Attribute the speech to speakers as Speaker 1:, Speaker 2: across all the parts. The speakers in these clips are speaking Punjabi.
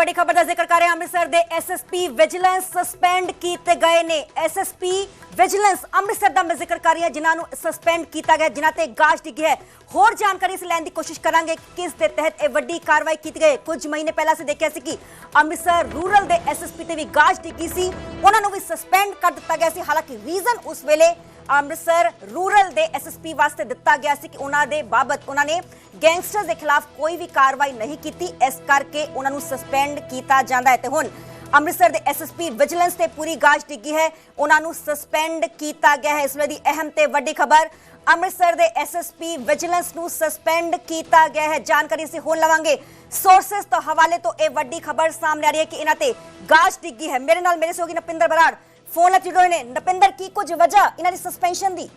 Speaker 1: ਵੱਡੀ ਖਬਰ ਦਾ ਜ਼ਿਕਰ ਕਰ ਰਹੇ ਹਾਂ ਅੰਮ੍ਰਿਤਸਰ ਦੇ ਐਸਐਸਪੀ ਵਿਜੀਲੈਂਸ ਸਸਪੈਂਡ ਕੀਤੇ ਗਏ ਨੇ। ਐਸਐਸਪੀ ਵਿਜੀਲੈਂਸ ਅੰਮ੍ਰਿਤਸਰ ਦਾ ਮੈਂ ਜ਼ਿਕਰ ਕਰ ਰਹੀ ਹਾਂ, ਜਿਨ੍ਹਾਂ ਨੂੰ ਸਸਪੈਂਡ ਕੀਤਾ ਗਿਆ, ਜਿਨ੍ਹਾਂ ਤੇ ਗਾਜ ਡਿੱਗੀ ਹੈ। ਹੋਰ ਜਾਣਕਾਰੀ ਇਸ ਲੈਣ ਦੀ ਕੋਸ਼ਿਸ਼ ਕਰਾਂਗੇ ਕਿਸ ਦੇ ਤਹਿਤ ਇਹ ਵੱਡੀ ਕਾਰਵਾਈ ਕੀਤੀ ਗਈ। ਕੁਝ ਮਹੀਨੇ ਪਹਿਲਾਂ ਅਸੀਂ ਦੇਖਿਆ ਸੀ ਕਿ ਅੰਮ੍ਰਿਤਸਰ ਰੂਰਲ ਦੇ ਐਸਐਸਪੀ ਤੇ ਵੀ ਗਾਜ ਡਿੱਗੀ ਸੀ। ਉਹਨਾਂ ਨੂੰ ਵੀ ਸਸਪੈਂਡ ਕਰ ਦਿੱਤਾ ਗਿਆ ਸੀ। ਹਾਲਾਂਕਿ ਰੀਜ਼ਨ ਉਸ ਵੇਲੇ ਅੰਮ੍ਰਿਤਸਰ ਰੂਰਲ ਦੇ ਐਸਐਸਪੀ ਵਾਸਤੇ ਦਿੱਤਾ ਗਿਆ ਸੀ ਕਿ ਉਹਨਾਂ ਦੇ ਬਾਬਤ ਉਹਨਾਂ ਨੇ ਗੈਂਗਸਟਰ ਦੇ ਖਿਲਾਫ ਕੋਈ ਵੀ ਕਾਰਵਾਈ ਨਹੀਂ ਕੀਤੀ। ਇਸ ਕਰਕੇ ਉਹਨਾਂ ਨੂੰ ਸਸਪੈਂਡ ਕੀਤਾ ਜਾਂਦਾ ਹੈ ਤੇ ਹੁਣ ਅੰਮ੍ਰਿਤਸਰ ਦੇ ਐਸਐਸਪੀ ਵਿਜੀਲੈਂਸ ਤੇ ਪੂਰੀ ਗਾਜ ਡਿੱਗੀ ਹੈ। ਉਹਨਾਂ ਨੂੰ ਸਸਪੈਂਡ ਕੀਤਾ ਗਿਆ ਹੈ। ਇਸ ਵੇਲੇ ਦੀ ਅਹਿਮ ਤੇ ਵੱਡੀ ਖਬਰ, ਅੰਮ੍ਰਿਤਸਰ ਦੇ ਐਸਐਸਪੀ ਵਿਜੀਲੈਂਸ ਨੂੰ ਸਸਪੈਂਡ ਕੀਤਾ ਗਿਆ ਹੈ। ਜਾਣਕਾਰੀ ਅਸੀਂ ਹੁਣ ਲਵਾਂਗੇ। ਸੋਰਸਸ ਤੋਂ ਹਵਾਲੇ ਤੋਂ ਇਹ ਵੱਡੀ ਖਬਰ ਸਾਹਮਣੇ ਆ ਰਹੀ ਹੈ ਕਿ ਇਹਨਾਂ ਤੇ ਗਾਜ ਡਿੱਗੀ ਹੈ। ਮੇਰੇ ਨਾਲ ਮੇਰੇ ਸਹਿਯੋਗੀ ਨਪਿੰਦਰ ਬਰਾੜ ਫੋਨ ਲੱਗ ਚੁੱਕੇ ਨੇ। ਨਪਿੰਦਰ ਕੀ ਕੁਝ ਵਜ੍ਹਾ ਇਹਨਾਂ ਦੀ ਸਸਪੈਂਸ਼ਨ ਦੀ?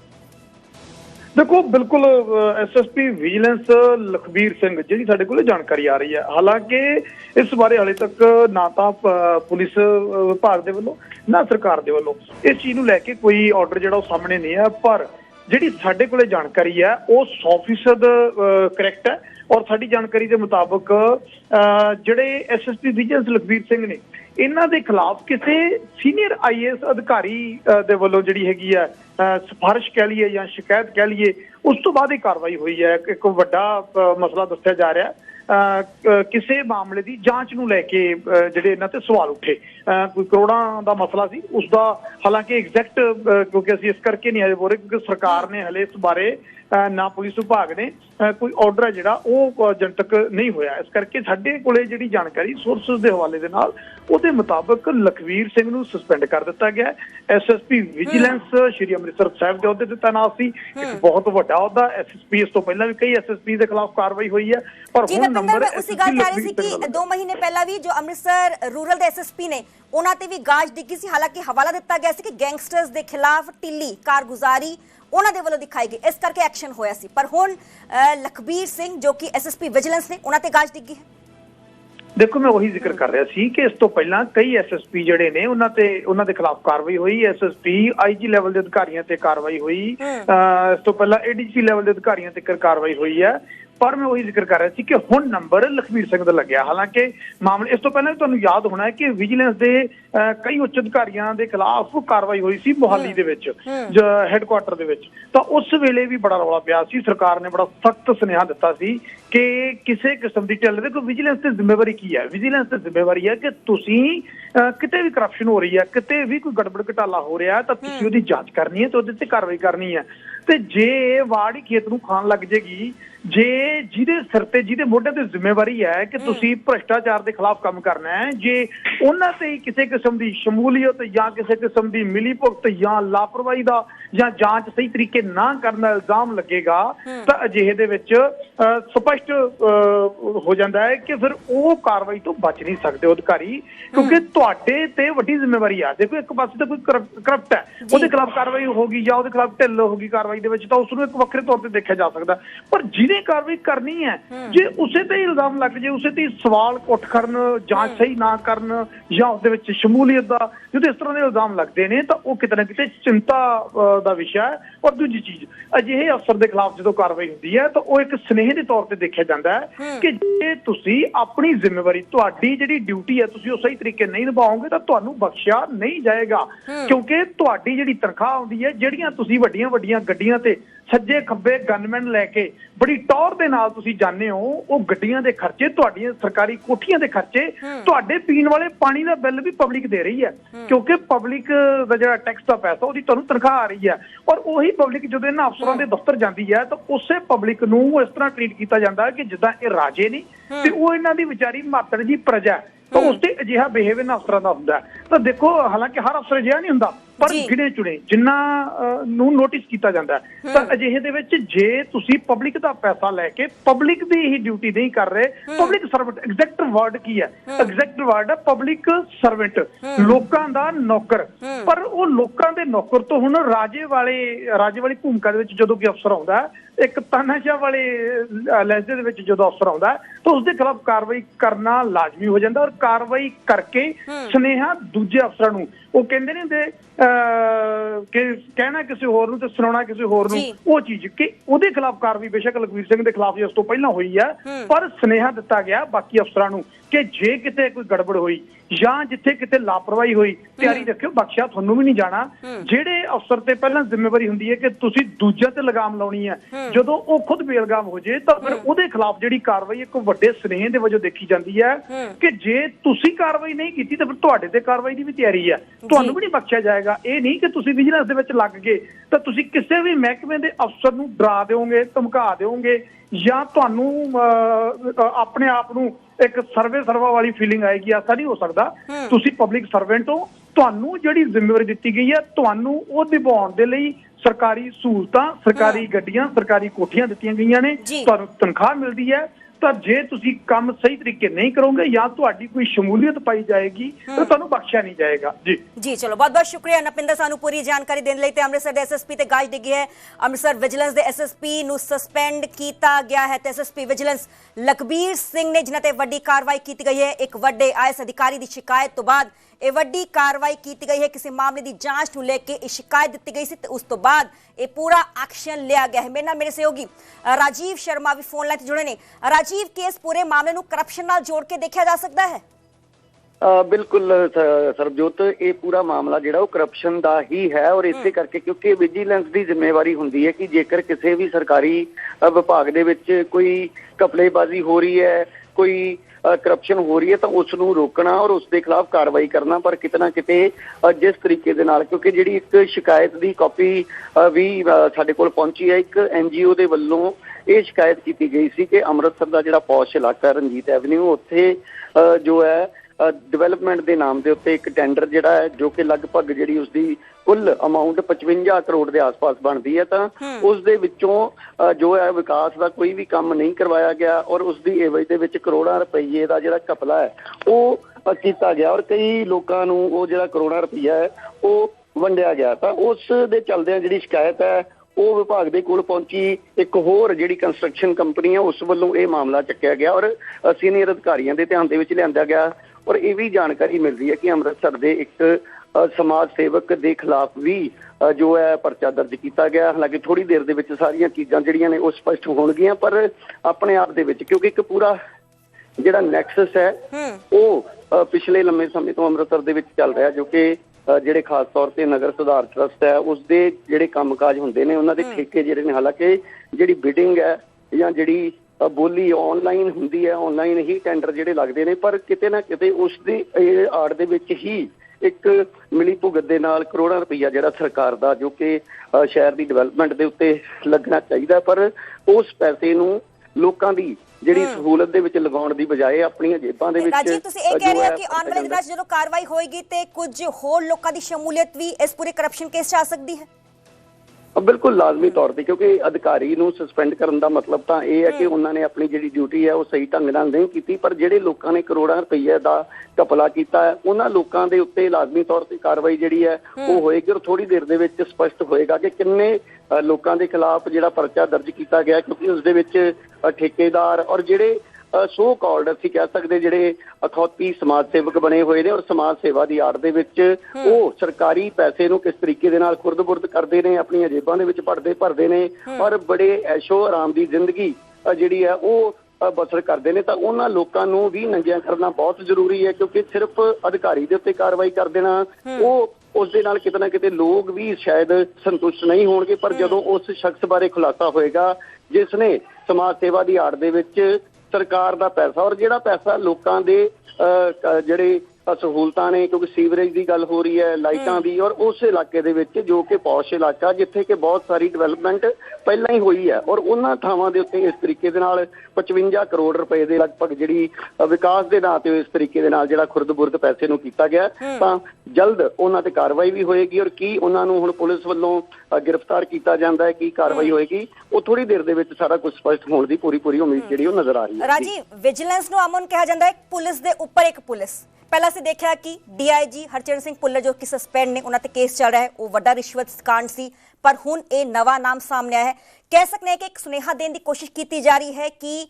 Speaker 2: ਦੇਖੋ ਬਿਲਕੁਲ ਐਸਐਸਪੀ ਵਿਜੀਲੈਂਸ ਲਖਬੀਰ ਸਿੰਘ ਜਿਹੜੀ ਸਾਡੇ ਕੋਲ ਜਾਣਕਾਰੀ ਆ ਰਹੀ ਹੈ। ਹਾਲਾਂਕਿ ਇਸ ਬਾਰੇ ਹਾਲੇ ਤੱਕ ਨਾ ਤਾਂ ਪੁਲਿਸ ਵਿਭਾਗ ਦੇ ਵੱਲੋਂ ਨਾ ਸਰਕਾਰ ਦੇ ਵੱਲੋਂ ਇਸ ਚੀਜ਼ ਨੂੰ ਲੈ ਕੇ ਕੋਈ ਆਰਡਰ ਜਿਹੜਾ ਉਹ ਸਾਹਮਣੇ ਨਹੀਂ ਹੈ ਪਰ ਜਿਹੜੀ ਸਾਡੇ ਕੋਲੇ ਜਾਣਕਾਰੀ ਹੈ ਉਹ 100% ਕਰੈਕਟ ਹੈ। ਔਰ ਸਾਡੀ ਜਾਣਕਾਰੀ ਦੇ ਮੁਤਾਬਕ ਅ, ਜਿਹੜੇ ਐਸਐਸਪੀ ਵਿਜੀਲੈਂਸ ਲਖਬੀਰ ਸਿੰਘ ਨੇ ਇਹਨਾਂ ਦੇ ਖਿਲਾਫ ਕਿਸੇ ਸੀਨੀਅਰ ਆਈਏਐਸ ਅਧਿਕਾਰੀ ਦੇ ਵੱਲੋਂ ਜਿਹੜੀ ਹੈਗੀ ਹੈ ਅ, ਸਿਫਾਰਿਸ਼ ਕਹਿ ਲਈਏ ਜਾਂ ਸ਼ਿਕਾਇਤ ਕਹਿ ਲਈਏ ਉਸ ਤੋਂ ਬਾਅਦ ਇਹ ਕਾਰਵਾਈ ਹੋਈ ਹੈ। ਇੱਕ ਵੱਡਾ ਮਸਲਾ ਦੱਸਿਆ ਜਾ ਰਿਹਾ। ਹੈ ਕਿਸੇ ਮਾਮਲੇ ਦੀ ਜਾਂਚ ਨੂੰ ਲੈ ਕੇ ਅ, ਜਿਹੜੇ ਇਹਨਾਂ ਤੇ ਸਵਾਲ ਉੱਠੇ। ਅ, ਕੋਈ ਕਰੋੜਾਂ ਦਾ ਮਸਲਾ ਸੀ। ਉਸ ਦਾ ਹਾਲਾਂਕਿ ਐਗਜ਼ੈਕਟ ਕਿਉਂਕਿ ਅਸੀਂ ਇਸ ਕਰਕੇ ਨਹੀਂ ਆਏ ਬੋਰੇ ਕਿਉਂਕਿ ਸਰਕਾਰ ਨੇ ਹਲੇ ਇਸ ਬਾਰੇ ਅ, ਨਾ ਪੁਲਿਸ ਵਿਭਾਗ ਨੇ ਕੋਈ ਆਰਡਰ ਹੈ ਜਿਹੜਾ ਉਹ ਅ, ਜਨਤਕ ਨਹੀਂ ਹੋਇਆ। ਇਸ ਕਰਕੇ ਸਾਡੇ ਕੋਲੇ ਜਿਹੜੀ ਜਾਣਕਾਰੀ ਸੋਰਸਸ ਦੇ ਹਵਾਲੇ ਦੇ ਨਾਲ ਉਹਦੇ ਮੁਤਾਬਕ ਲਖਵੀਰ ਸਿੰਘ ਨੂੰ ਸਸਪੈਂਡ ਕਰ ਦਿੱਤਾ ਗਿਆ। ਐਸਐਸਪੀ ਵਿਜੀਲੈਂਸ ਸ਼੍ਰੀ ਅੰਮ੍ਰਿਤਸਰ ਸਾਹਿਬ ਦੇ ਅਹੁਦੇ ਤੇ ਤਾਇਨਾਤ ਸੀ। ਇੱਕ ਬਹੁਤ ਵੱਡਾ ਅਹੁਦਾ ਐਸਐਸਪੀ ਇਸ ਤੋਂ ਪਹਿਲਾਂ ਵੀ ਕਈ ਐਸਐਸਪੀ ਦੇ ਖਿਲਾਫ ਕਾਰਵਾਈ ਹੋਈ ਹੈ। ਪਰ ਹੁਣ ਨੰਬਰ
Speaker 1: ਉਸੇ ਗੱਲ ਕਰ ਰਹੀ ਸੀ ਕਿ 2 ਮਹੀਨੇ ਪਹਿਲਾਂ ਵੀ ਜੋ ਅੰਮ੍ਰਿਤਸਰ ਰੂਰਲ ਦੇ ਐਸਐਸਪੀ ਨੇ ਉਹਨਾਂ ਤੇ ਵੀ ਗਾਜ ਡਿੱਗੀ ਸੀ। ਹਾਲਾਂਕਿ ਹਵਾਲਾ ਦਿੱਤਾ ਗਿਆ ਸੀ ਕਿ ਗੈਂਗਸਟਰਸ ਦੇ ਖਿਲਾਫ ਢਿੱਲੀ ਕਾਰਗੁਜ਼ਾਰੀ ਉਹਨਾਂ ਦੇ ਵੱਲੋਂ ਦਿਖਾਈ ਗਈ। ਇਸ ਕਰਕੇ ਐਕਸ਼ਨ ਹੋਇਆ ਸੀ। ਪਰ ਹੁਣ ਲਖਬੀਰ ਸਿੰਘ ਜੋ ਕਿ ਐਸਐਸਪੀ ਵਿਜੀਲੈਂਸ ਨੇ ਉਹਨਾਂ ਤੇ ਗਾਜ ਡਿੱਗੀ ਹੈ।
Speaker 2: ਦੇਖੋ ਮੈਂ ਉਹੀ ਜ਼ਿਕਰ ਕਰ ਰਿਹਾ ਸੀ ਕਿ ਇਸ ਤੋਂ ਪਹਿਲਾਂ ਕਈ ਐਸਐਸਪੀ ਜਿਹੜੇ ਨੇ ਉਹਨਾਂ ਤੇ ਉਹਨਾਂ ਦੇ ਖਿਲਾਫ ਕਾਰਵਾਈ ਹੋਈ। ਐਸਐਸਪੀ ਆਈਜੀ ਲੈਵਲ ਦੇ ਅਧਿਕਾਰੀਆਂ ਤੇ ਕਾਰਵਾਈ ਹੋਈ। ਇਸ ਤੋਂ ਪਹਿਲਾਂ ਏਡੀਸੀ ਲੈਵਲ ਦੇ ਅਧਿਕਾਰੀਆਂ ਤੇ ਕਰ- ਕਾਰਵਾਈ ਹੋਈ ਹੈ। ਪਰ ਮੈਂ ਉਹੀ ਜ਼ਿਕਰ ਕਰ ਰਿਹਾ ਸੀ ਕਿ ਹੁਣ ਨੰਬਰ ਲਖਵੀਰ ਸਿੰਘ ਦਾ ਲੱਗਿਆ। ਹਾਲਾਂਕਿ ਮਾਮਲੇ ਇਸ ਤੋਂ ਪਹਿਲਾਂ ਵੀ ਤੁਹਾਨੂੰ ਯਾਦ ਹੋਣਾ ਹੈ ਕਿ ਵਿਜੀਲੈਂਸ ਦੇ ਕਈ ਉੱਚ ਅਧਿਕਾਰੀਆਂ ਦੇ ਖਿਲਾਫ ਕਾਰਵਾਈ ਹੋਈ ਸੀ ਮੁਹਾਲੀ ਦੇ ਵਿੱਚ ਹੈੱਡਕੁਆਟਰ ਦੇ ਵਿੱਚ। ਤਾਂ ਉਸ ਵੇਲੇ ਵੀ ਬੜਾ ਰੌਲਾ ਪਿਆ ਸੀ। ਸਰਕਾਰ ਨੇ ਬੜਾ ਸਖਤ ਸੁਨੇਹਾ ਦਿੱਤਾ ਸੀ ਕਿ ਕਿਸੇ ਕਿਸਮ ਦੀ ਢਿੱਲ ਦੇਖੋ ਵਿਜੀਲੈਂਸ ਦੀ ਜ਼ਿੰਮੇਵਾਰੀ ਕੀ ਹੈ? ਵਿਜੀਲੈਂਸ ਦੀ ਜ਼ਿੰਮੇਵਾਰੀ ਹੈ ਕਿ ਤੁਸੀਂ ਕਿਤੇ ਵੀ ਕਰਪਸ਼ਨ ਹੋ ਰਹੀ ਹੈ ਕਿਤੇ ਵੀ ਕੋਈ ਗੜਬੜ ਘਟਾਲਾ ਹੋ ਰਿਹਾ ਤਾਂ ਤੁਸੀਂ ਉਹਦੀ ਜਾਂਚ ਕਰਨੀ ਹੈ ਤੇ ਉਹਦੇ ਤੇ ਕਾਰਵਾਈ ਕਰਨੀ ਹੈ। ਤੇ ਜੇ ਵਾੜੀ ਖੇਤ ਨੂੰ ਖਾਣ ਲੱਗ ਜੇਗੀ ਜੇ ਜਿਹਦੇ ਸਿਰ ਤੇ ਜਿਹਦੇ ਮੋਢੇ ਤੇ ਜ਼ਿੰਮੇਵਾਰੀ ਹੈ ਕਿ ਤੁਸੀਂ ਭ੍ਰਸ਼ਟਾਚਾਰ ਦੇ ਖਿਲਾਫ ਕੰਮ ਕਰਨਾ ਹੈ ਜੇ ਉਹਨਾਂ ਤੇ ਹੀ ਕਿਸੇ ਕਿਸਮ ਦੀ ਸ਼ਮੂਲੀਅਤ ਜਾਂ ਕਿਸੇ ਕਿਸਮ ਦੀ ਮਿਲੀ ਭੁਗਤ ਜਾਂ ਲਾਪਰਵਾਹੀ ਦਾ ਜਾਂ ਜਾਂਚ ਸਹੀ ਤਰੀਕੇ ਨਾ ਕਰਨ ਦਾ ਇਲਜ਼ਾਮ ਲੱਗੇਗਾ ਤਾਂ ਅਜਿਹੇ ਦੇ ਵਿੱਚ ਸਪਸ਼ਟ ਹੋ ਜਾਂਦਾ ਹੈ ਕਿ ਫਿਰ ਉਹ ਕਾਰਵਾਈ ਤੋਂ ਬਚ ਨਹੀਂ ਸਕਦੇ ਅਧਿਕਾਰੀ ਕਿਉਂਕਿ ਤੁਹਾਡੇ ਤੇ ਵੱਡੀ ਜ਼ਿੰਮੇਵਾਰੀ ਆ। ਦੇਖੋ ਇੱਕ ਪਾਸੇ ਤਾਂ ਕੋਈ ਕਰਪਟ ਹੈ। ਉਹਦੇ ਖਿਲਾਫ ਕਾਰਵਾਈ ਹੋਗੀ ਜਾਂ ਉਹਦੇ ਖਿਲਾਫ ਢਿੱਲ ਹੋਗੀ ਕਾਰਵਾਈ ਦੇ ਵਿੱਚ ਤਾਂ ਉਸ ਨੂੰ ਇੱਕ ਵੱਖਰੇ ਤੌਰ ਤੇ ਦੇਖਿਆ ਜਾ ਸਕਦਾ। ਪਰ ਜਿਹਨੇ ਕਾਰਵਾਈ ਕਰਨੀ ਹੈ ਜੇ ਉਸੇ ਤੇ ਹੀ ਇਲਜ਼ਾਮ ਲੱਗ ਜੇ ਉਸੇ ਤੇ ਹੀ ਸਵਾਲ ਉੱਠ ਕਰਨ ਜਾਂਚ ਸਹੀ ਨਾ ਕਰਨ ਜਾਂ ਉਸ ਦੇ ਵਿੱਚ ਸ਼ਮੂਲੀਅਤ ਦਾ ਜਦੋਂ ਇਸ ਤਰ੍ਹਾਂ ਦੇ ਇਲਜ਼ਾਮ ਲੱਗਦੇ ਨੇ ਤਾਂ ਉਹ ਕਿਤੇ ਨਾ ਕਿਤੇ ਚਿੰਤਾ ਦਾ ਵਿਸ਼ਾ ਹੈ ਔਰ ਦੂਜੀ ਚੀਜ਼ ਅਜਿਹੇ ਅਫਸਰ ਦੇ ਖਿਲਾਫ ਜਦੋਂ ਕਾਰਵਾਈ ਹੁੰਦੀ ਹੈ ਤਾਂ ਉਹ ਇੱਕ ਸਨੇਹ ਦੇ ਤੌਰ ਤੇ ਦੇਖਿਆ ਜਾਂਦਾ ਹੈ ਕਿ ਜੇ ਤੁਸੀਂ ਆਪਣੀ ਜ਼ਿੰਮੇਵਾਰੀ ਤੁਹਾਡੀ ਜਿਹੜੀ ਡਿਊਟੀ ਹੈ ਤੁਸੀਂ ਉਹ ਸਹੀ ਤਰੀਕੇ ਨਹੀਂ ਨਿਭਾਓਗੇ ਤਾਂ ਤੁਹਾਨੂੰ ਬਖਸ਼ਿਆ ਨਹੀਂ ਜਾਏਗਾ। ਕਿਉਂਕਿ ਤੁਹਾਡੀ ਜਿਹੜੀ ਤਨਖਾਹ ਆਉਂਦੀ ਹੈ ਜਿਹੜੀਆਂ ਤੁਸੀਂ ਵੱਡੀਆਂ ਵੱਡੀਆਂ ਗੱਡੀਆਂ ਤੇ ਸੱਜੇ ਖੱਬੇ ਗਨਮੈਨ ਲੈ ਕੇ ਬੜੀ ਟੌਰ ਦੇ ਨਾਲ ਤੁਸੀਂ ਜਾਂਦੇ ਹੋ ਉਹ ਗੱਡੀਆਂ ਦੇ ਖਰਚੇ ਤੁਹਾਡੀਆਂ ਸਰਕਾਰੀ ਕੋਠੀਆਂ ਦੇ ਖਰਚੇ ਤੁਹਾਡੇ ਪੀਣ ਵਾਲੇ ਪਾਣੀ ਦਾ ਬਿੱਲ ਵੀ ਪਬਲਿਕ ਦੇ ਰਹੀ ਹੈ। ਕਿਉਂਕਿ ਪਬਲਿਕ ਦਾ ਜਿਹੜਾ ਟੈਕਸ ਦਾ ਪੈਸਾ ਉਹਦੀ ਤੁਹਾਨੂੰ ਤਨਖਾਹ ਆ ਰਹੀ ਹੈ। ਔਰ ਉਹੀ ਪਬਲਿਕ ਜਦੋਂ ਇਹਨਾਂ ਅਫਸਰਾਂ ਦੇ ਦਫ਼ਤਰ ਜਾਂਦੀ ਹੈ ਤਾਂ ਉਸੇ ਪਬਲਿਕ ਨੂੰ ਇਸ ਤਰ੍ਹਾਂ ਟ੍ਰੀਟ ਕੀਤਾ ਜਾਂਦਾ ਕਿ ਜਿੱਦਾਂ ਇਹ ਰਾਜੇ ਨਹੀਂ ਤੇ ਉਹ ਇਹਨਾਂ ਦੀ ਵਿਚਾਰੀ ਮਾਤੜ ਜੀ ਪ੍ਰਜਾ। ਤਾਂ ਉਸ ਤੇ ਅਜਿਹਾ ਬਿਹੇਵ ਇਹਨਾਂ ਅਫਸਰਾਂ ਦਾ ਹੁੰਦਾ। ਤਾਂ ਦੇਖੋ ਹਾਲਾਂਕਿ ਹਰ ਅਫਸਰ ਅਜਿਹਾ ਨਹੀਂ ਹੁੰਦਾ ਪਰ। ਗਿਣੇ ਚੁਣੇ ਜਿੰਨਾ ਨੂੰ ਨੋਟਿਸ ਕੀਤਾ ਜਾਂਦਾ। ਤਾਂ ਅਜਿਹੇ ਦੇ ਵਿੱਚ ਜੇ ਤੁਸੀਂ ਪਬਲਿਕ ਦਾ ਪੈਸਾ ਲੈ ਕੇ ਪਬਲਿਕ ਦੀ ਹੀ ਡਿਊਟੀ ਨਹੀਂ ਕਰ ਰਹੇ ਪਬਲਿਕ ਸਰਵੈਂਟ ਐਗਜ਼ੈਕਟ ਵਰਡ ਕੀ ਹੈ? ਐਗਜ਼ੈਕਟ ਵਰਡ ਹੈ ਪਬਲਿਕ ਸਰਵੈਂਟ ਲੋਕਾਂ ਦਾ ਨੌਕਰ। ਪਰ ਉਹ ਲੋਕਾਂ ਦੇ ਨੌਕਰ ਤੋਂ ਹੁਣ ਰਾਜੇ ਵਾਲੇ ਰਾਜੇ ਵਾਲੀ ਭੂਮਿਕਾ ਦੇ ਵਿੱਚ ਜਦੋਂ ਕੋਈ ਅਫਸਰ ਆਉਂਦਾ ਇੱਕ ਤਾਨਾਸ਼ਾਹ ਵਾਲੇ ਲਹਿਜੇ ਦੇ ਵਿੱਚ ਜਦੋਂ ਅਫਸਰ ਆਉਂਦਾ ਤਾਂ ਉਸ ਦੇ ਖਿਲਾਫ ਕਾਰਵਾਈ ਕਰਨਾ ਲਾਜ਼ਮੀ ਹੋ ਜਾਂਦਾ ਔਰ ਕਾਰਵਾਈ ਕਰਕੇ ਸੁਨੇਹਾ ਦੂਜੇ ਅਫਸਰਾਂ ਨੂੰ ਉਹ ਕਹਿੰਦੇ ਨੇ ਅਹ, ਕਿ ਕਹਿਣਾ ਕਿਸੇ ਹੋਰ ਨੂੰ ਤੇ ਸੁਣਾਉਣਾ ਕਿਸੇ ਹੋਰ ਨੂੰ। ਉਹ ਚੀਜ਼ ਕਿ ਉਹਦੇ ਖਿਲਾਫ ਕਾਰਵਾਈ ਬੇਸ਼ੱਕ ਲਖਵੀਰ ਸਿੰਘ ਦੇ ਖਿਲਾਫ ਇਸ ਤੋਂ ਪਹਿਲਾਂ ਹੋਈ ਹੈ ਪਰ ਸੁਨੇਹਾ ਦਿੱਤਾ ਗਿਆ ਬਾਕੀ ਅਫਸਰਾਂ ਨੂੰ ਕਿ ਜੇ ਕਿਤੇ ਕੋਈ ਗੜਬੜ ਹੋਈ ਜਾਂ ਜਿੱਥੇ ਕਿਤੇ ਲਾਪਰਵਾਹੀ ਹੋਈ ਤਿਆਰੀ ਰੱਖਿਓ ਬਖਸ਼ਿਆ ਤੁਹਾਨੂੰ ਵੀ ਨਹੀਂ ਜਾਣਾ। ਜਿਹੜੇ ਅਫਸਰ ਤੇ ਪਹਿਲਾਂ ਜ਼ਿੰਮੇਵਾਰੀ ਹੁੰਦੀ ਹੈ ਕਿ ਤੁਸੀਂ ਦੂਜਿਆਂ ਤੇ ਲਗਾਮ ਲਾਉਣੀ ਹੈ ਜਦੋਂ ਉਹ ਖੁਦ ਬੇਲਗਾਮ ਹੋ ਜੇ ਤਾਂ ਫਿਰ ਉਹਦੇ ਖਿਲਾਫ ਜਿਹੜੀ ਕਾਰਵਾਈ ਇੱਕ ਵੱਡੇ ਸੁਨੇਹੇ ਦੇ ਵਜੋਂ ਦੇਖੀ ਜਾਂਦੀ ਹੈ ਕਿ ਜੇ ਤੁਸੀਂ ਕਾਰਵਾਈ ਨਹੀਂ ਕੀਤੀ ਤਾਂ ਫਿਰ ਤੁਹਾਡੇ ਤੇ ਕਾਰਵਾਈ ਦੀ ਵੀ ਤਿਆਰੀ ਹੈ। ਤੁਹਾਨੂੰ ਵੀ ਨਹੀਂ ਬਖਸ਼ਿਆ ਜਾਏਗਾ। ਇਹ ਨਹੀਂ ਕਿ ਤੁਸੀਂ ਵਿਜੀਲੈਂਸ ਦੇ ਵਿੱਚ ਲੱਗ ਗਏ ਤਾਂ ਤੁਸੀਂ ਕਿਸੇ ਵੀ ਮਹਿਕਮੇ ਦੇ ਅਫਸਰ ਨੂੰ ਡਰਾ ਦਿਓਗੇ ਧਮਕਾ ਦਿਓਗੇ ਜਾਂ ਤੁਹਾਨੂੰ ਆਪਣੇ ਆਪ ਨੂੰ ਇੱਕ ਸਰਵੇ ਸਰਵਾ ਵਾਲੀ ਫੀਲਿੰਗ ਆਏਗੀ ਐਸਾ ਨਹੀਂ ਹੋ ਸਕਦਾ। ਤੁਸੀਂ ਪਬਲਿਕ ਸਰਵੈਂਟ ਹੋ। ਤੁਹਾਨੂੰ ਜਿਹੜੀ ਜ਼ਿੰਮੇਵਾਰੀ ਦਿੱਤੀ ਗਈ ਹੈ ਤੁਹਾਨੂੰ ਉਹ ਨਿਭਾਉਣ ਦੇ ਲਈ ਸਰਕਾਰੀ ਸਹੂਲਤਾਂ ਸਰਕਾਰੀ ਗੱਡੀਆਂ ਸਰਕਾਰੀ ਕੋਠੀਆਂ ਦਿੱਤੀਆਂ ਗਈਆਂ ਨੇ। ਤੁਹਾਨੂੰ ਤਨਖਾਹ ਮਿਲਦੀ ਹੈ। ਤਾਂ ਜੇ ਤੁਸੀਂ ਕੰਮ ਸਹੀ ਤਰੀਕੇ ਨਹੀਂ ਕਰੋਗੇ ਜਾਂ ਤੁਹਾਡੀ ਕੋਈ ਸ਼ਮੂਲੀਅਤ ਪਾਈ ਜਾਏਗੀ ਤਾਂ ਤੁਹਾਨੂੰ ਬਖਸ਼ਿਆ ਨਹੀਂ ਜਾਏਗਾ। ਜੀ।
Speaker 1: ਜੀ ਚਲੋ ਬਹੁਤ ਬਹੁਤ ਸ਼ੁਕਰੀਆ ਨਪਿੰਦਰ ਸਾਨੂੰ ਪੂਰੀ ਜਾਣਕਾਰੀ ਦੇਣ ਲਈ ਤੇ ਅੰਮ੍ਰਿਤਸਰ ਦੇ ਐਸਐਸਪੀ ਤੇ ਗਾਜ ਡਿੱਗੀ ਹੈ। ਅੰਮ੍ਰਿਤਸਰ ਵਿਜੀਲੈਂਸ ਦੇ ਐਸਐਸਪੀ ਨੂੰ ਸਸਪੈਂਡ ਕੀਤਾ ਗਿਆ ਹੈ ਤੇ ਐਸਐਸਪੀ ਵਿਜੀਲੈਂਸ ਲਖਬੀਰ ਸਿੰਘ ਨੇ ਜਿਨ੍ਹਾਂ ਤੇ ਵੱਡੀ ਕਾਰਵਾਈ ਕੀਤੀ ਗਈ ਹੈ। ਇੱਕ ਵੱਡੇ ਆਈਐਸ ਅਧਿਕਾਰੀ ਦੀ ਸ਼ਿਕਾਇਤ ਤੋਂ ਬਾਅਦ ਇਹ ਵੱਡੀ ਕਾਰਵਾਈ ਕੀਤੀ ਗਈ ਹੈ। ਕਿਸੇ ਮਾਮਲੇ ਦੀ ਜਾਂਚ ਨੂੰ ਲੈ ਕੇ ਇਹ ਸ਼ਿਕਾਇਤ ਦਿੱਤੀ ਗਈ ਸੀ ਤੇ ਉਸ ਤੋਂ ਬਾਅਦ ਇਹ ਪੂਰਾ ਐਕਸ਼ਨ ਲਿਆ ਗਿਆ ਹੈ। ਮੇਰੇ ਨਾਲ ਮੇਰੇ ਸਹਿਯੋਗੀ ਰਾਜੀਵ ਸ਼ਰਮਾ ਵੀ ਫੋਨ ਲਾਈਨ ਤੇ ਜੁੜੇ ਨੇ। ਰਾਜੀਵ ਕੇਸ ਪੂਰੇ ਮਾਮਲੇ ਨੂੰ ਕਰਪਸ਼ਨ ਨਾਲ ਜੋੜ ਕੇ ਦੇਖਿਆ ਜਾ ਸਕਦਾ ਹੈ?
Speaker 3: ਬਿਲਕੁਲ ਸਰਬਜੋਤ ਇਹ ਪੂਰਾ ਮਾਮਲਾ ਜਿਹੜਾ ਉਹ ਕਰਪਸ਼ਨ ਦਾ ਹੀ ਹੈ ਔਰ ਇਸੇ ਕਰਕੇ ਕਿਉਂਕਿ ਵਿਜੀਲੈਂਸ ਦੀ ਜ਼ਿੰਮੇਵਾਰੀ ਹੁੰਦੀ ਹੈ ਕਿ ਜੇਕਰ ਕਿਸੇ ਵੀ ਸਰਕਾਰੀ ਵਿਭਾਗ ਦੇ ਵਿੱਚ ਕੋਈ ਕਪਲੇਬਾਜ਼ੀ ਹੋ ਰਹੀ ਹੈ ਕੋਈ ਕਰਪਸ਼ਨ ਹੋ ਰਹੀ ਹੈ ਤਾਂ ਉਸ ਨੂੰ ਰੋਕਣਾ ਔਰ ਉਸ ਦੇ ਖਿਲਾਫ ਕਾਰਵਾਈ ਕਰਨਾ ਪਰ ਕਿਤਨਾ ਕਿਤੇ ਜਿਸ ਤਰੀਕੇ ਦੇ ਨਾਲ ਕਿਉਂਕਿ ਜਿਹੜੀ ਇੱਕ ਸ਼ਿਕਾਇਤ ਦੀ ਕਾਪੀ ਵੀ ਸਾਡੇ ਕੋਲ ਪਹੁੰਚੀ ਹੈ ਇੱਕ ਐਨਜੀਓ ਦੇ ਵੱਲੋਂ ਇਹ ਸ਼ਿਕਾਇਤ ਕੀਤੀ ਗਈ ਸੀ ਕਿ ਅੰਮ੍ਰਿਤਸਰ ਦਾ ਜਿਹੜਾ ਪੌਸ਼ ਇਲਾਕਾ ਰਣਜੀਤ ਐਵਨਿਊ ਉੱਥੇ ਅ, ਜੋ ਹੈ ਡਿਵੈਲਪਮੈਂਟ ਦੇ ਨਾਮ ਦੇ ਉੱਤੇ ਇੱਕ ਟੈਂਡਰ ਜਿਹੜਾ ਹੈ ਜੋ ਕਿ ਲਗਭਗ ਜਿਹੜੀ ਉਸ ਦੀ ਕੁੱਲ ਅਮਾਉਂਟ 55 ਕਰੋੜ ਦੇ ਆਸ-ਪਾਸ ਬਣਦੀ ਹੈ ਤਾਂ ਉਸ ਦੇ ਵਿੱਚੋਂ ਜੋ ਹੈ ਵਿਕਾਸ ਦਾ ਕੋਈ ਵੀ ਕੰਮ ਨਹੀਂ ਕਰਵਾਇਆ ਗਿਆ ਔਰ ਉਸ ਦੀ ਏਵਜ ਦੇ ਵਿੱਚ ਕਰੋੜਾਂ ਰੁਪਏ ਦਾ ਜਿਹੜਾ ਘਪਲਾ ਹੈ ਉਹ ਕੀਤਾ ਗਿਆ ਔਰ ਕਈ ਲੋਕਾਂ ਨੂੰ ਉਹ ਜਿਹੜਾ ਕਰੋੜਾਂ ਰੁਪਈਆ ਹੈ ਉਹ ਵੰਡਿਆ ਗਿਆ। ਤਾਂ ਉਸ ਦੇ ਚੱਲਦਿਆਂ ਜਿਹੜੀ ਸ਼ਿਕਾਇਤ ਹੈ ਉਹ ਵਿਭਾਗ ਦੇ ਕੋਲ ਪਹੁੰਚੀ ਇੱਕ ਹੋਰ ਜਿਹੜੀ ਕੰਸਟਰਕਸ਼ਨ ਕੰਪਨੀ ਹੈ ਉਸ ਵੱਲੋਂ ਇਹ ਮਾਮਲਾ ਚੱਕਿਆ ਗਿਆ ਔਰ ਸੀਨੀਅਰ ਅਧਿਕਾਰੀਆਂ ਦੇ ਧਿਆਨ ਦੇ ਵਿੱਚ ਲਿਆਂਦਾ ਗਿਆ। ਔਰ ਇਹ ਵੀ ਜਾਣਕਾਰੀ ਮਿਲ ਰਹੀ ਹੈ ਕਿ ਅੰਮ੍ਰਿਤਸਰ ਦੇ ਇੱਕ ਸਮਾਜ ਸੇਵਕ ਦੇ ਖਿਲਾਫ ਵੀ ਜੋ ਹੈ ਪਰਚਾ ਦਰਜ ਕੀਤਾ ਗਿਆ। ਹਾਲਾਂਕਿ ਥੋੜੀ ਦੇਰ ਦੇ ਵਿੱਚ ਸਾਰੀਆਂ ਚੀਜ਼ਾਂ ਜਿਹੜੀਆਂ ਨੇ ਉਹ ਸਪਸ਼ਟ ਹੋਣਗੀਆਂ ਪਰ ਆਪਣੇ ਆਪ ਦੇ ਵਿੱਚ ਕਿਉਂਕਿ ਇੱਕ ਪੂਰਾ ਜਿਹੜਾ ਨੈਕਸਸ ਹੈ ਉਹ ਪਿਛਲੇ ਲੰਮੇ ਸਮੇਂ ਤੋਂ ਅੰਮ੍ਰਿਤਸਰ ਦੇ ਵਿੱਚ ਚੱਲ ਰਿਹਾ ਜੋ ਕਿ ਜਿਹੜੇ ਖਾਸ ਤੌਰ ਤੇ ਨਗਰ ਸੁਧਾਰ ਟਰਸਟ ਹੈ ਉਸ ਦੇ ਜਿਹੜੇ ਕੰਮਕਾਜ ਹੁੰਦੇ ਨੇ ਉਹਨਾਂ ਦੇ ਠੇਕੇ ਜਿਹੜੇ ਨੇ ਹਾਲਾਂਕਿ ਜਿਹੜੀ ਬਿਡਿੰਗ ਹੈ ਜਾਂ ਜਿਹੜੀ ਬੋਲੀ ਆਨਲਾਈਨ ਹੁੰਦੀ ਹੈ ਆਨਲਾਈਨ ਹੀ ਟੈਂਡਰ ਜਿਹੜੇ ਲੱਗਦੇ ਨੇ ਪਰ ਕਿਤੇ ਨਾ ਕਿਤੇ ਉਸ ਦੀ ਆੜ ਦੇ ਵਿੱਚ ਹੀ ਇੱਕ ਮਿਲੀ ਭੁਗਤ ਦੇ ਨਾਲ ਕਰੋੜਾਂ ਰੁਪਈਆ ਜਿਹੜਾ ਸਰਕਾਰ ਦਾ ਜੋ ਕਿ ਸ਼ਹਿਰ ਦੀ ਡਿਵੈਲਪਮੈਂਟ ਦੇ ਉੱਤੇ ਲੱਗਣਾ ਚਾਹੀਦਾ ਪਰ ਉਸ ਪੈਸੇ ਨੂੰ ਲੋਕਾਂ ਦੀ ਜਿਹੜੀ ਸਹੂਲਤ ਦੇ ਵਿੱਚ ਲਗਾਉਣ ਦੀ ਬਜਾਏ ਆਪਣੀਆਂ ਜੇਬਾਂ ਦੇ ਵਿੱਚ
Speaker 1: ਰਾਜੀਵ ਤੁਸੀਂ ਇਹ ਕਹਿ ਰਹੇ
Speaker 3: ਹੈ
Speaker 1: ਕਿ ਆਉਣ ਵਾਲੇ
Speaker 3: ਜਾਂਦਾ।
Speaker 1: ਦਿਨਾਂ 'ਚ ਜਦੋਂ ਕਾਰਵਾਈ ਹੋਏਗੀ ਤੇ ਕੁਝ ਹੋਰ ਲੋਕਾਂ ਦੀ ਸ਼ਮੂਲੀਅਤ ਵੀ ਇਸ ਪੂਰੇ ਕਰਪਸ਼ਨ ਕੇਸ 'ਚ ਆ ਸਕਦੀ ਹੈ?
Speaker 3: ਬਿਲਕੁਲ ਲਾਜ਼ਮੀ ਤੌਰ ਤੇ ਕਿਉਂਕਿ ਅਧਿਕਾਰੀ ਨੂੰ ਸਸਪੈਂਡ ਕਰਨ ਦਾ ਮਤਲਬ ਤਾਂ ਇਹ ਹੈ ਕਿ ਉਹਨਾਂ ਨੇ ਆਪਣੀ ਜਿਹੜੀ ਡਿਊਟੀ ਹੈ ਉਹ ਸਹੀ ਢੰਗ ਨਾਲ ਨਹੀਂ ਕੀਤੀ ਪਰ ਜਿਹੜੇ ਲੋਕਾਂ ਨੇ ਕਰੋੜਾਂ ਰੁਪਈਏ ਦਾ ਘਪਲਾ ਕੀਤਾ ਹੈ ਉਹਨਾਂ ਲੋਕਾਂ ਦੇ ਉੱਤੇ ਲਾਜ਼ਮੀ ਤੌਰ ਤੇ ਕਾਰਵਾਈ ਜਿਹੜੀ ਹੈ ਉਹ ਹੋਏਗੀ ਔਰ ਥੋੜੀ ਦੇਰ ਦੇ ਵਿੱਚ ਸਪਸ਼ਟ ਹੋਏਗਾ ਕਿ ਕਿੰਨੇ ਲੋਕਾਂ ਦੇ ਖਿਲਾਫ ਜਿਹੜਾ ਪਰਚਾ ਦਰਜ ਕੀਤਾ ਗਿਆ ਕਿਉਂਕਿ ਉਸ ਦੇ ਵਿੱਚ ਠੇਕੇਦਾਰ ਔਰ ਜਿਹੜੇ ਸੋ ਕਾਲਡ ਅਸੀਂ ਕਹਿ ਸਕਦੇ ਜਿਹੜੇ ਅਖੌਤੀ ਸਮਾਜ ਸੇਵਕ ਬਣੇ ਹੋਏ ਨੇ ਔਰ ਸਮਾਜ ਸੇਵਾ ਦੀ ਆੜ ਦੇ ਵਿੱਚ ਉਹ ਸਰਕਾਰੀ ਪੈਸੇ ਨੂੰ ਕਿਸ ਤਰੀਕੇ ਦੇ ਨਾਲ ਖੁਰਦ-ਬੁਰਦ ਕਰਦੇ ਨੇ ਆਪਣੀਆਂ ਜੇਬਾਂ ਦੇ ਵਿੱਚ ਭਰਦੇ ਭਰਦੇ ਨੇ ਔਰ ਬੜੇ ਐਸ਼ੋ ਆਰਾਮ ਦੀ ਜ਼ਿੰਦਗੀ ਜਿਹੜੀ ਹੈ ਉਹ ਬਸਰ ਕਰਦੇ ਨੇ। ਤਾਂ ਉਹਨਾਂ ਲੋਕਾਂ ਨੂੰ ਵੀ ਨੰਗਿਆ ਕਰਨਾ ਬਹੁਤ ਜ਼ਰੂਰੀ ਹੈ ਕਿਉਂਕਿ ਸਿਰਫ ਅਧਿਕਾਰੀ ਦੇ ਉੱਤੇ ਕਾਰਵਾਈ ਕਰ ਦੇਣਾ ਉਹ ਉਸ ਦੇ ਨਾਲ ਕਿਤੇ ਨਾ ਕਿਤੇ ਲੋਕ ਵੀ ਸ਼ਾਇਦ ਸੰਤੁਸ਼ਟ ਨਹੀਂ ਹੋਣਗੇ ਪਰ ਜਦੋਂ ਉਸ ਸ਼ਖਸ ਬਾਰੇ ਖੁਲਾਸਾ ਹੋਏਗਾ ਜਿਸ ਨੇ ਸਮਾਜ ਸੇਵਾ ਦੀ ਆੜ ਦੇ ਵਿੱਚ ਸਰਕਾਰ ਦਾ ਪੈਸਾ ਔਰ ਜਿਹੜਾ ਪੈਸਾ ਲੋਕਾਂ ਦੇ ਅਹ, ਜਿਹੜੇ ਸਹੂਲਤਾਂ ਨੇ ਕਿਉਂਕਿ ਸੀਵਰੇਜ ਦੀ ਗੱਲ ਹੋ ਰਹੀ ਹੈ ਲਾਈਟਾਂ ਦੀ ਔਰ ਉਸ ਇਲਾਕੇ ਦੇ ਵਿੱਚ ਜੋ ਕਿ ਪੌਸ਼ ਇਲਾਕਾ ਜਿੱਥੇ ਕਿ ਬਹੁਤ ਸਾਰੀ ਡਿਵੈਲਪਮੈਂਟ ਪਹਿਲਾਂ ਹੀ ਹੋਈ ਹੈ ਔਰ ਉਹਨਾਂ ਥਾਵਾਂ ਦੇ ਉੱਤੇ ਇਸ ਤਰੀਕੇ ਦੇ ਨਾਲ 55 ਕਰੋੜ ਰੁਪਏ ਦੇ ਲਗਭਗ ਜਿਹੜੀ ਵਿਕਾਸ ਦੇ ਨਾਂ ਤੇ ਇਸ ਤਰੀਕੇ ਦੇ ਨਾਲ ਜਿਹੜਾ ਖੁਰਦ-ਬੁਰਦ ਪੈਸੇ ਨੂੰ ਕੀਤਾ ਗਿਆ ਤਾਂ ਜਲਦ ਉਹਨਾਂ ਤੇ ਕਾਰਵਾਈ ਵੀ ਹੋਏਗੀ ਔਰ ਕੀ ਉਹਨਾਂ ਨੂੰ ਹੁਣ ਪੁਲਿਸ ਵੱਲੋਂ ਗ੍ਰਿਫਤਾਰ ਕੀਤਾ ਜਾਂਦਾ ਹੈ ਕੀ ਕਾਰਵਾਈ ਹੋਏਗੀ ਉਹ ਥੋੜੀ ਦੇਰ ਦੇ ਵਿੱਚ ਸਾਰਾ ਕੁਝ ਸਪਸ਼ਟ ਹੋਣ ਦੀ ਪੂਰੀ ਪੂਰੀ ਉਮੀਦ ਜਿਹੜੀ ਉਹ ਨਜ਼ਰ ਆ ਰਹੀ ਹੈ। ਜੀ।
Speaker 1: ਰਾਜੀਵ ਵਿਜੀਲੈਂਸ ਨੂੰ ਅਮਨ ਕਿਹਾ ਜਾਂਦਾ ਹੈ ਪੁਲਿਸ ਦੇ ਉੱਪਰ ਇੱਕ ਪੁਲਿਸ। ਪਹਿਲਾਂ ਅਸੀਂ ਦੇਖਿਆ ਕਿ ਡੀਆਈਜੀ ਹਰਚਰਨ ਸਿੰਘ ਪੁੱਲਰ ਜੋ ਕਿ ਸਸਪੈਂਡ ਨੇ, ਉਹਨਾਂ ਤੇ ਕੇਸ ਚੱਲ ਰਿਹਾ ਹੈ। ਉਹ ਵੱਡਾ ਰਿਸ਼ਵਤ ਕਾਂਡ ਸੀ, ਪਰ ਹੁਣ ਇਹ ਨਵਾਂ ਨਾਮ ਸਾਹਮਣੇ ਆਇਆ ਹੈ। ਕਹਿ ਸਕਦੇ ਹਾਂ ਕਿ ਇੱਕ ਸੁਨੇਹਾ ਦੇਣ ਦੀ ਕੋਸ਼ਿਸ਼ ਕੀਤੀ ਜਾ ਰਹੀ ਹੈ ਕਿ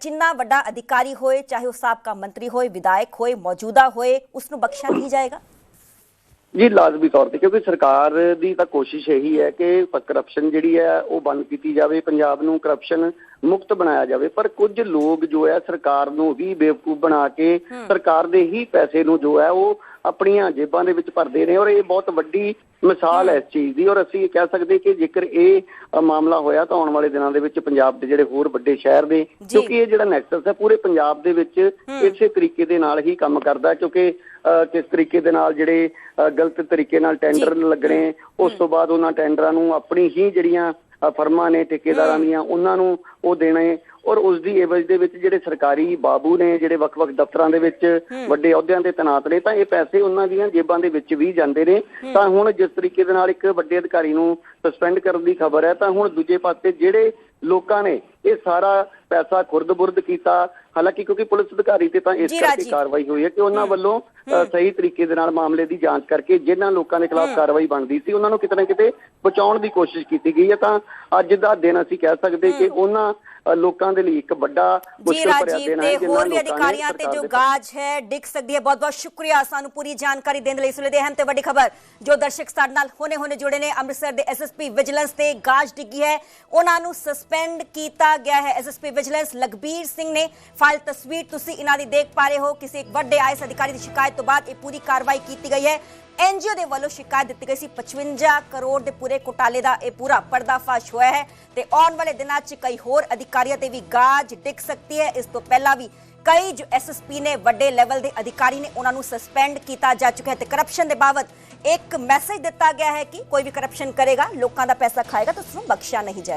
Speaker 1: ਜਿੰਨਾ ਵੱਡਾ ਅਧਿਕਾਰੀ ਹੋਏ, ਚਾਹੇ ਉਹ ਸਾਬਕਾ ਮੰਤਰੀ ਹੋਏ, ਵਿਧਾਇਕ ਹੋਏ, ਮੌਜੂਦਾ ਹੋਏ ਉਸ ਨੂੰ ਬਖਸ਼ਿਆ ਨਹੀਂ ਜਾਏਗਾ।
Speaker 3: ਜੀ ਲਾਜ਼ਮੀ ਤੌਰ ਤੇ ਕਿਉਂਕਿ ਸਰਕਾਰ ਦੀ ਤਾਂ ਕੋਸ਼ਿਸ਼ ਇਹੀ ਹੈ ਕਿ ਕਰਪਸ਼ਨ ਜਿਹੜੀ ਹੈ ਉਹ ਬੰਦ ਕੀਤੀ ਜਾਵੇ ਪੰਜਾਬ ਨੂੰ ਕਰਪਸ਼ਨ ਮੁਕਤ ਬਣਾਇਆ ਜਾਵੇ। ਪਰ ਕੁਝ ਲੋਕ ਜੋ ਹੈ ਸਰਕਾਰ ਨੂੰ ਵੀ ਬੇਵਕੂਫ ਬਣਾ ਕੇ ਸਰਕਾਰ ਦੇ ਹੀ ਪੈਸੇ ਨੂੰ ਜੋ ਹੈ ਉਹ ਆਪਣੀਆਂ ਜੇਬਾਂ ਦੇ ਵਿੱਚ ਭਰਦੇ ਨੇ ਔਰ ਇਹ ਬਹੁਤ ਵੱਡੀ ਮਿਸਾਲ ਹੈ ਇਸ ਚੀਜ਼ ਦੀ। ਔਰ ਅਸੀਂ ਇਹ ਕਹਿ ਸਕਦੇ ਕਿ ਜੇਕਰ ਇਹ ਮਾਮਲਾ ਹੋਇਆ ਤਾਂ ਆਉਣ ਵਾਲੇ ਦਿਨਾਂ ਦੇ ਵਿੱਚ ਪੰਜਾਬ ਦੇ ਜਿਹੜੇ ਹੋਰ ਵੱਡੇ ਸ਼ਹਿਰ ਦੇ ਕਿਉਂਕਿ ਇਹ ਜਿਹੜਾ ਨੈਕਸਸ ਹੈ ਪੂਰੇ ਪੰਜਾਬ ਦੇ ਵਿੱਚ ਇਸੇ ਤਰੀਕੇ ਦੇ ਨਾਲ ਹੀ ਕੰਮ ਕਰਦਾ ਕਿਉਂਕਿ ਕਿਸ ਤਰੀਕੇ ਦੇ ਨਾਲ ਜਿਹੜੇ ਗਲਤ ਤਰੀਕੇ ਨਾਲ ਟੈਂਡਰ ਲੱਗਣੇ ਉਸ ਤੋਂ ਬਾਅਦ ਉਹਨਾਂ ਟੈਂਡਰਾਂ ਨੂੰ ਆਪਣੀ ਹੀ ਜਿਹੜੀਆਂ ਫਰਮਾਂ ਨੇ ਠੇਕੇਦਾਰਾਂ ਦੀਆਂ ਉਹਨਾਂ ਨੂੰ ਉਹ ਦੇਣੇ ਔਰ ਉਸ ਦੀ ਏਵਜ ਦੇ ਵਿੱਚ ਜਿਹੜੇ ਸਰਕਾਰੀ ਬਾਬੂ ਨੇ ਜਿਹੜੇ ਵੱਖ-ਵੱਖ ਦਫ਼ਤਰਾਂ ਦੇ ਵਿੱਚ ਵੱਡੇ ਅਹੁਦਿਆਂ ਤੇ ਤੈਨਾਤ ਨੇ ਤਾਂ ਇਹ ਪੈਸੇ ਉਹਨਾਂ ਦੀਆਂ ਜੇਬਾਂ ਦੇ ਵਿੱਚ ਵੀ ਜਾਂਦੇ ਨੇ। ਤਾਂ ਹੁਣ ਜਿਸ ਤਰੀਕੇ ਦੇ ਨਾਲ ਇੱਕ ਵੱਡੇ ਅਧਿਕਾਰੀ ਨੂੰ ਸਸਪੈਂਡ ਕਰਨ ਦੀ ਖਬਰ ਹੈ ਤਾਂ ਹੁਣ ਦੂਜੇ ਪਾਸੇ ਜਿਹੜੇ ਲੋਕਾਂ ਨੇ ਇਹ ਸਾਰਾ ਪੈਸਾ ਖੁਰਦ-ਬੁਰਦ ਕੀਤਾ। ਹਾਲਾਂਕਿ ਕਿਉਂਕਿ ਪੁਲਿਸ ਅਧਿਕਾਰੀ ਤੇ ਤਾਂ ਇਸ ਕਰਕੇ
Speaker 1: ਰਾਜੀ।
Speaker 3: ਕਾਰਵਾਈ ਹੋਈ ਹੈ ਕਿ ਉਹਨਾਂ ਵੱਲੋਂ ਸਹੀ ਤਰੀਕੇ ਦੇ ਨਾਲ ਮਾਮਲੇ ਦੀ ਜਾਂਚ ਕਰਕੇ ਜਿਨ੍ਹਾਂ ਲੋਕਾਂ ਦੇ ਖਿਲਾਫ ਕਾਰਵਾਈ ਬਣਦੀ ਸੀ ਉਹਨਾਂ ਨੂੰ ਕਿਤੇ ਨਾ ਕਿਤੇ ਬਚਾਉਣ ਦੀ ਕੋਸ਼ਿਸ਼ ਕੀਤੀ ਗਈ ਹੈ। ਤਾਂ ਅੱਜ ਦਾ ਦਿਨ ਅਸੀਂ ਕਹਿ ਸਕਦੇ ਕਿ ਉਹਨਾਂ ਲੋਕਾਂ ਦੇ ਲਈ ਇੱਕ ਵੱਡਾ ਮੁਸ਼ਕਲ ਭਰਿਆ
Speaker 1: ਤੇ
Speaker 3: ਹੈ ਜਿਨ੍ਹਾਂ
Speaker 1: ਹੋਰ ਵੀ ਅਧਿਕਾਰੀਆਂ ਤੇ ਜੋ ਗਾਜ ਹੈ ਡਿੱਗ ਸਕਦੀ ਹੈ। ਬਹੁਤ ਬਹੁਤ ਸ਼ੁਕਰੀਆ ਸਾਨੂੰ ਪੂਰੀ ਜਾਣਕਾਰੀ ਦੇਣ ਲਈ ਇਸ ਵੇਲੇ ਦੇ ਅਹਿਮ ਤੇ ਵੱਡੀ ਖਬਰ ਜੋ ਦਰਸ਼ਕ ਸਾਡੇ ਨਾਲ ਹੋਣੇ ਹੋਣੇ ਜੁੜੇ ਨੇ ਅੰਮ੍ਰਿਤਸਰ ਦੇ ਐਸਐਸਪੀ ਵਿਜੀਲੈਂਸ ਤੇ ਗਾਜ ਡਿੱਗੀ ਹੈ। ਉਹਨਾਂ ਨੂੰ ਸਸਪੈਂਡ ਕੀਤਾ ਗਿਆ ਹੈ ਐਸਐਸਪੀ ਵਿਜੀਲੈਂਸ ਲਖਬੀਰ ਸਿੰਘ ਨੇ ਫਾਈਲ ਤਸਵੀਰ ਤੁਸੀਂ ਇਹਨਾਂ ਦੀ ਦੇਖ ਪਾ ਰਹੇ ਹੋ। ਕਿਸੇ ਇੱਕ ਵੱਡੇ ਆਈਐਸ ਅਧਿਕਾਰੀ ਦੀ ਸ਼ਿਕਾਇਤ ਤੋਂ ਬਾਅਦ ਇਹ ਪੂਰੀ ਕਾਰਵਾਈ ਕੀਤੀ ਗਈ ਹੈ। ਐਨਜੀਓ ਦੇ ਵੱਲੋਂ ਸ਼ਿਕਾਇਤ ਦਿੱਤੀ ਗਈ ਸੀ। 55 ਕਰੋੜ ਦੇ ਪੂਰੇ ਘੁਟਾਲੇ ਦਾ ਇਹ ਪੂਰਾ ਪਰਦਾਫਾਸ਼ ਹੋਇਆ ਹੈ ਤੇ ਆਉਣ ਵਾਲੇ ਦਿਨਾਂ 'ਚ ਕਈ ਹੋਰ ਅਧਿਕਾਰੀਆਂ ਤੇ ਵੀ ਗਾਜ ਡਿੱਗ ਸਕਦੀ ਹੈ। ਇਸ ਤੋਂ ਪਹਿਲਾਂ ਵੀ ਕਈ ਜੋ ਐਸਐਸਪੀ ਨੇ ਵੱਡੇ ਲੈਵਲ ਦੇ ਅਧਿਕਾਰੀ ਨੇ ਉਹਨਾਂ ਨੂੰ ਸਸਪੈਂਡ ਕੀਤਾ ਜਾ ਚੁੱਕਾ ਹੈ ਤੇ ਕਰਪਸ਼ਨ ਦੇ ਬਾਬਤ ਇੱਕ ਮੈਸੇਜ ਦਿੱਤਾ ਗਿਆ ਹੈ ਕਿ ਕੋਈ ਵੀ ਕਰਪਸ਼ਨ ਕਰੇਗਾ, ਲੋਕਾਂ ਦਾ ਪੈਸਾ ਖਾਏਗਾ ਤਾਂ ਉਸ ਨੂੰ ਬਖਸ਼ਿਆ ਨਹੀਂ ਜਾਏਗਾ।